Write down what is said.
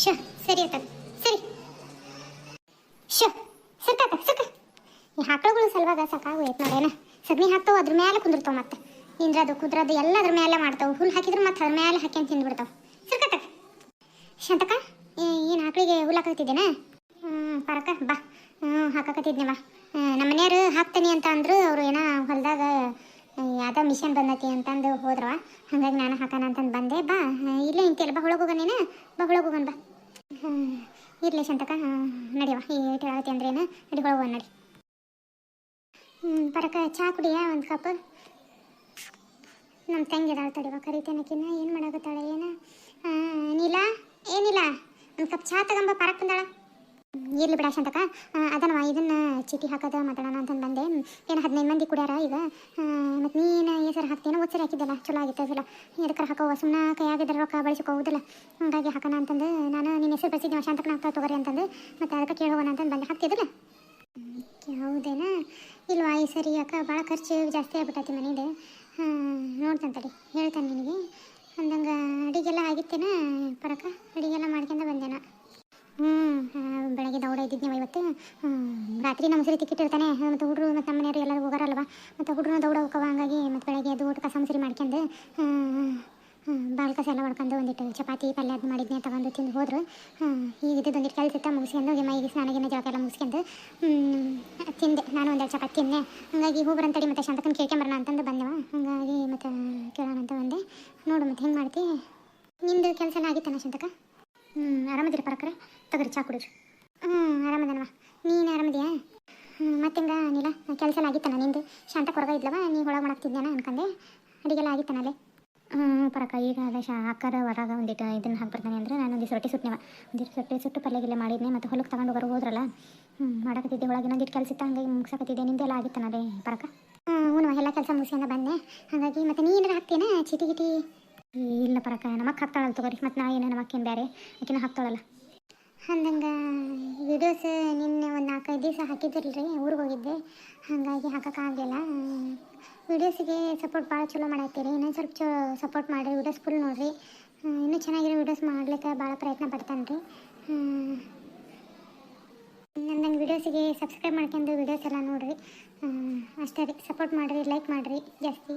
ಶ ಸರಿ ಆತ ಸರಿ. ಶ ಸತ್ತಾತ ಸುತ್ತ ಈ ಆಕಳುಗಳು ಸಲುವಾಗ ಸಾಕಾಗೋಯ್ತು ನೋಡೇನ ಸಗಣಿ ಹಾಕ್ತಾವ, ಅದ್ರ ಮೇಲೆ ಕುಂದಿರ್ತಾವ ಮತ್ತೆ. ನಿಂದ್ರದು ಕುದ್ರದು ಎಲ್ಲ ಅದ್ರ ಮೇಲೆ ಮಾಡ್ತಾವ. ಹುಲ್ಲು ಹಾಕಿದ್ರೆ ಮತ್ತೆ ಅದ್ರ ಮೇಲೆ ಹಾಕ್ಯಂತ ತಿಂದ್ಬಿಡ್ತಾವ. ಸರ್ಕತ್ತ. ಶಂತಕ ಏನು ಆಕಳಿಗೆ ಹುಲ್ಲು ಹಾಕತ್ತಿದ್ದೇನ ಹ್ಞೂ ಪರಕ, ಬಾ. ಹ್ಞೂ ಹಾಕಕತ್ತಿದ್ನವ ನಮ್ಮ ಮನೆಯವರು ಹಾಕ್ತೀನಿ ಅಂತ ಅಂದರು, ಅವರು ಏನೋ ಹೊಲದಾಗ ಯಾವ್ದೋ ಮಿಷನ್ ಬಂದೈತಿ ಅಂತಂದು ಹೋದ್ರವ ಹಾಗಾಗಿ ನಾನು ಹಾಕೋಣ ಅಂತಂದು ಬಂದೆ. ಬಾ ಇಲ್ಲೇ ಇಂತಿಯಲ್ಲ ಬಾ ಒಳಗೆ ಹೋಗೋಣ ನೀನು. ಬಾ ಬಾ. ಹ್ಮ್, ಇರಲಿ ಶಾಂತಕ ನಡಿಯವ ಈ ಏಟು ಹೇಳತ್ತಿ ಅಂದ್ರೇನು ನಡಿ ನಡಿ. ಹ್ಞೂ ಪರಕ ಚಹಾ ಕುಡಿಯ ಒಂದು ಕಪ್? ನಮ್ಮ ತಂಗಿ ಇದಾಳ ತಡಿವ ಕರಿತೇನಕಿನ ಏನು ಮಾಡಾಕತ್ತಾಳೆ ಏನು? ನೀಲಾ ನೀಲ ಏನಿಲ್ಲ ಒಂದು ಕಪ್ ಚಹಾ ತಗೊಂಬ ಪರಕ್ ಬಂದಾಳ. ಇರ್ಲಿ ಬಿಡ ಶಾಂತಕ ಅದನವ ಇದನ್ನ ಚೀಟಿ ಹಾಕೋದ ಮಾತಾಡೋಣ ಅಂತಂದು ಬಂದೆ. ಏನು ಹದಿನೈದು ಮಂದಿ ಕುಡ್ಯಾರ ಈಗ? ಮತ್ತು ನೀನು ಹೆಸರು ಹಾಕ್ತೇನೋ ಒತ್ತರಿ ಹಾಕಿದ್ದಲ್ಲ, ಚಲೋ ಆಗಿತ್ತು ಅದಿಲ್ಲ. ಎದಕ್ಕೆ ಹಾಕೋ ಸುಮ್ಮನೆ ಕೈಯಾಗಿದ್ರೆ ರೊಕ್ಕ ಬಳಸ್ಕೋವುದಿಲ್ಲ ಹಂಗಾಗಿ ಹಾಕೋಣ ಅಂತಂದು, ನಾನು ನಿನ್ನ ಹೆಸರು ಬರ್ಸಿದ್ದೆ ಶಾಂತಕನ ಹಾಕ್ತಾ ತಗೋರಿ ಅಂತಂದು ಮತ್ತು ಅದಕ್ಕೆ ಕೇಳೋಣ ಅಂತಂದು ಬಂದೆ. ಹಾಕ್ತಿದ್ದಿಲ್ಲ? ಹೌದೇನಾ? ಇಲ್ವಾ, ಈ ಸರಿ ಅಕ್ಕ ಭಾಳ ಖರ್ಚು ಜಾಸ್ತಿ ಆಗ್ಬಿಟ್ಟೈತಿ ಮನೇದು. ಹಾಂ ತಡಿ, ಹೇಳ್ತಾನೆ ನಿನಗೆ. ಅಂದಂಗೆ ಅಡಿಗೆಲ್ಲ ಆಗಿತ್ತೇನ ಪರಕ ಅಡಿಗೆಲ್ಲ ಮಾಡ್ಕೊಂಡು ಹ್ಞೂ ಬೆಳಗ್ಗೆ ದೌಡ ಇದ್ದಿದ್ನೇವ ಇವತ್ತು ಹ್ಮ್, ರಾತ್ರಿ ನಮ್ಮ ಸರಿ ತಿಕ್ಕಿಟ್ಟಿರ್ತಾನೆ ಮತ್ತು ಹುಡುಗರು ಮತ್ತು ನಮ್ಮ ಮನೆಯವರು ಎಲ್ಲರೂ ಹೋಗಾರಲ್ವ? ಮತ್ತು ಹುಡುಗರು ದೌಡ ಹೋಗವ ಹಂಗಾಗಿ ಮತ್ತು ಬೆಳಗ್ಗೆ ಅದು ಊಟ ಕಸ ಮುಸರಿ ಮಾಡ್ಕೊಂಡು ಬಾಲ್ ಕಸ ಎಲ್ಲ ಹೊಡ್ಕೊಂಡು ಒಂದಿಟ್ಟು ಚಪಾತಿ, ಪಲ್ಯ ಅದು ಮಾಡಿದ್ನೆ ತಗೊಂಡು ತಿಂದು ಹೋದ್ರು. ಈಗ ಇದ್ದದ್ದು ಒಂದಿಟ್ಟು ಕೆಲಸ ಇತ್ತ ಮುಗಿಸ್ಕೊಂಡು ಮೈಗೆ ಸ್ನಾನಗಿನ ಜಳಕ ಎಲ್ಲ ಮುಗಿಸ್ಕೊಂಡು ತಿಂದೆ. ನಾನು ಒಂದೆರಡು ಚಪಾತಿ ತಿಂದೆ. ಹಂಗಾಗಿ ಹೂ ಬರಂತಡಿ ಮತ್ತು ಶಾಂತಕನ ಕೇಳ್ಕೊಂಬರೋಣ ಅಂತಂದು ಬಂದೆವ ಹಂಗಾಗಿ ಮತ್ತು ಕೇಳೋಣ ಅಂತ ಬಂದೆ. ನೋಡು ಮತ್ತೆ ಹೆಂಗೆ ಮಾಡ್ತಿ? ನಿಂದು ಕೆಲಸ ಎಲ್ಲ ಶಾಂತಕ ಹ್ಞೂ ಆರಾಮದಿರಿ ಪರಕ್ರೆ ತಗರಿ, ಚಾ ಕುಡಿರಿ. ಹ್ಞೂ ಆರಾಮದನವಾ ಆರಾಮದಿಯಾ ಮತ್ತಿಂಗ ನೀಲ? ಕೆಲಸ ಎಲ್ಲ ಆಗಿತ್ತಾನ ನಿಂದು? ಶಾಂತ ಕೊರಗ ಇದ್ಲವ? ನೀ ಒಳಗೆ ಮಾಡಾಕ್ತಿದ್ದೇನ ಅನ್ಕಂಡೆ ಅಡಿಗೆಲ್ಲ ಆಗಿತ್ತನಲ್ಲಿ ಹ್ಞೂ ಪರಕ, ಈಗ ಅದೇ ಶಾ ಅಕ್ಕರ ಹೊರಗೆ ಒಂದಿಟ್ಟು ಇದನ್ನು ಹಾಕ್ಬಿಡ್ತಾನೆ ಅಂದರೆ ನಾನು ಒಂದಿಷ್ಟು ರೊಟ್ಟಿ ಸುಟ್ಟನೆವ ಒಂದಿಷ್ಟು ರೊಟ್ಟಿ ಸುಟ್ಟು ಪಲ್ಯ ಗಿಲ್ಲೆ ಮಾಡಿದ್ನೆ ಮತ್ತು ಹೊಲಕ್ಕೆ ತಗೊಂಡು ಹೋಗೋರು ಹೋದ್ರಲ್ಲ? ಹ್ಞೂ ಮಾಡಕತ್ತಿದ್ದೆ ಒಳಗೆ ಇನ್ನೊಂದಿಟ್ಟು ಕೆಲಸ ಇತ್ತು, ಹಂಗಾಗಿ ಮುಗ್ಸಕತ್ತಿದ್ದೆ. ನಿಂದೆಲ್ಲ ಆಗಿತ್ತನದೇ ಪರಕ? ಹ್ಞೂ ಎಲ್ಲ ಕೆಲಸ ಮುಗಿಸ್ಕೊಂಡು ಬಂದೆ ಹಾಗಾಗಿ ಮತ್ತು ನೀ ಏನಾರು ಹಾಕ್ತೇನ ಚಿಟಿ ಗಿಟಿ? ಇಲ್ಲ ಪರಕ ನಮಕ್ಕೆ ಹಾಕ್ತಾಳಲ್ಲ ತಗೋರಿ. ಮತ್ತು ನಾ ಏನೇ ನಮಕ್ಕೇನು ಬೇರೆ ಆಕಿನ ಹಾಕ್ತಾಳಲ್ಲ. ಅಂದಂಗೆ ವಿಡಿಯೋಸ್ ನಿನ್ನೆ ಒಂದು ನಾಲ್ಕೈದು ದಿವಸ ಹಾಕಿದ್ದಿರಲ್ರಿ ಊರಿಗೆ ಹೋಗಿದ್ದೆ. ಹಾಗಾಗಿ ಹಾಕೋಕ್ಕಾಗಲಿಲ್ಲ ವಿಡಿಯೋಸಿಗೆ ಸಪೋರ್ಟ್ ಭಾಳ ಚಲೋ ಮಾಡತ್ತೀರಿ ಇನ್ನೊಂದು ಸ್ವಲ್ಪ ಚೋ ಸಪೋರ್ಟ್ ಮಾಡಿರಿ ವಿಡಿಯೋಸ್ ಫುಲ್ ನೋಡಿರಿ. ಇನ್ನೂ ಚೆನ್ನಾಗಿರೋ ವಿಡಿಯೋಸ್ ಮಾಡ್ಲಿಕ್ಕೆ ಭಾಳ ಪ್ರಯತ್ನ ಪಡ್ತಾನೆ ರೀ ನಂಗೆ ವಿಡಿಯೋಸಿಗೆ ಸಬ್ಸ್ಕ್ರೈಬ್ ಮಾಡ್ಕೊಂಡು ವಿಡಿಯೋಸ್ ಎಲ್ಲ ನೋಡಿರಿ. ಅಷ್ಟೇ ರೀ. ಸಪೋರ್ಟ್ ಮಾಡಿರಿ ಲೈಕ್ ಮಾಡಿರಿ, ಜಾಸ್ತಿ.